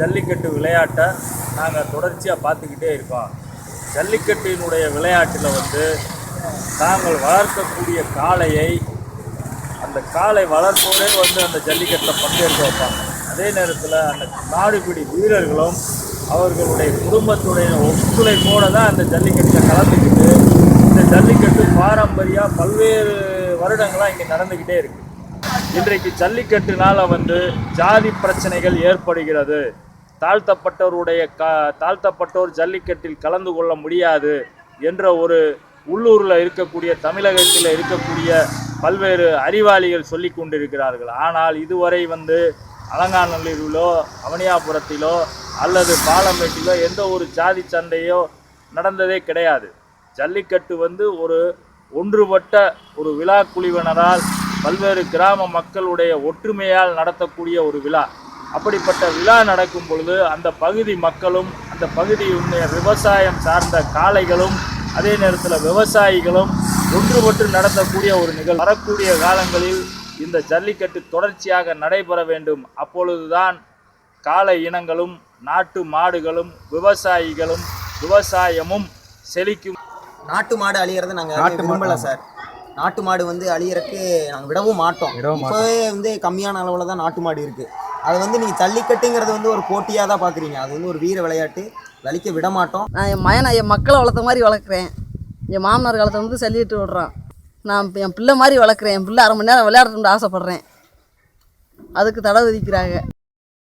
ஜல்லிக்கட்டு விளையாட்டை நாங்கள் தொடர்ச்சியாக பார்த்துக்கிட்டே இருக்கோம். ஜல்லிக்கட்டினுடைய விளையாட்டில் வந்து நாங்கள் வளர்க்கக்கூடிய காளையை அந்த காளை வளர்ப்போரே வந்து அந்த ஜல்லிக்கட்டில் பங்கேற்க வைப்பாங்க. அதே நேரத்தில் அந்த நாடுபிடி வீரர்களும் அவர்களுடைய குடும்பத்துடைய ஒத்துழைப்போடு தான் அந்த ஜல்லிக்கட்டில் கலந்துக்கிட்டு இந்த ஜல்லிக்கட்டு பாரம்பரியம் பல்வேறு வருடங்களாக இங்கே நடந்துக்கிட்டே இருக்குது இன்றைக்கு ஜல்லிக்கட்டுனால் வந்து ஜாதி பிரச்சனைகள் ஏற்படுகிறது. தாழ்த்தப்பட்டவருடைய க தாழ்த்தப்பட்டோர் ஜல்லிக்கட்டில் கலந்து கொள்ள முடியாது என்ற ஒரு உள்ளூரில் இருக்கக்கூடிய தமிழகத்தில் இருக்கக்கூடிய பல்வேறு அறிவாளிகள் சொல்லி கொண்டிருக்கிறார்கள். ஆனால் இதுவரை வந்து அலங்காநல்லூரிலோ அவனியாபுரத்திலோ அல்லது பாலமேட்டிலோ எந்த ஒரு ஜாதி சண்டையோ நடந்ததே கிடையாது. ஜல்லிக்கட்டு வந்து ஒரு ஒன்றுபட்ட ஒரு விழா குழுவினரால் பல்வேறு கிராம மக்களுடைய ஒற்றுமையால் நடத்தக்கூடிய ஒரு விழா. அப்படிப்பட்ட விழா நடக்கும் பொழுது அந்த பகுதி மக்களும் அந்த பகுதியுடைய விவசாயம் சார்ந்த காளைகளும் அதே நேரத்தில் விவசாயிகளும் ஒன்றுபட்டு நடத்தக்கூடிய ஒரு நிகழ்வு. வரக்கூடிய காலங்களில் இந்த ஜல்லிக்கட்டு தொடர்ச்சியாக நடைபெற வேண்டும். அப்பொழுதுதான் காளை இனங்களும் நாட்டு மாடுகளும் விவசாயிகளும் விவசாயமும் செழிக்கும். நாட்டு மாடு அழியறத நாங்கள் விரும்பல சார். நாட்டு மாடு வந்து அழியறக்கு நாங்கள் விடவும் மாட்டோம். இப்போவே வந்து கம்மியான அளவில் தான் நாட்டு மாடு இருக்குது அது வந்து நீங்கள் ஜல்லிக்கட்டுங்கிறது வந்து ஒரு போட்டியாக தான் பார்க்குறீங்க அது வந்து ஒரு வீர விளையாட்டு. வலிக்க விட மாட்டோம். நான் என் மயனை என் மக்களை வளர்த்த மாதிரி வளர்க்குறேன். என் மாமனார் காலத்தை வந்து சல்லிட்டு விடுறான். நான் என் பிள்ளை மாதிரி வளர்க்குறேன். என் பிள்ளை அரை மணி நேரம் விளையாடணும்னு ஆசைப்பட்றேன். அதுக்கு தடை விதிக்கிறாங்க.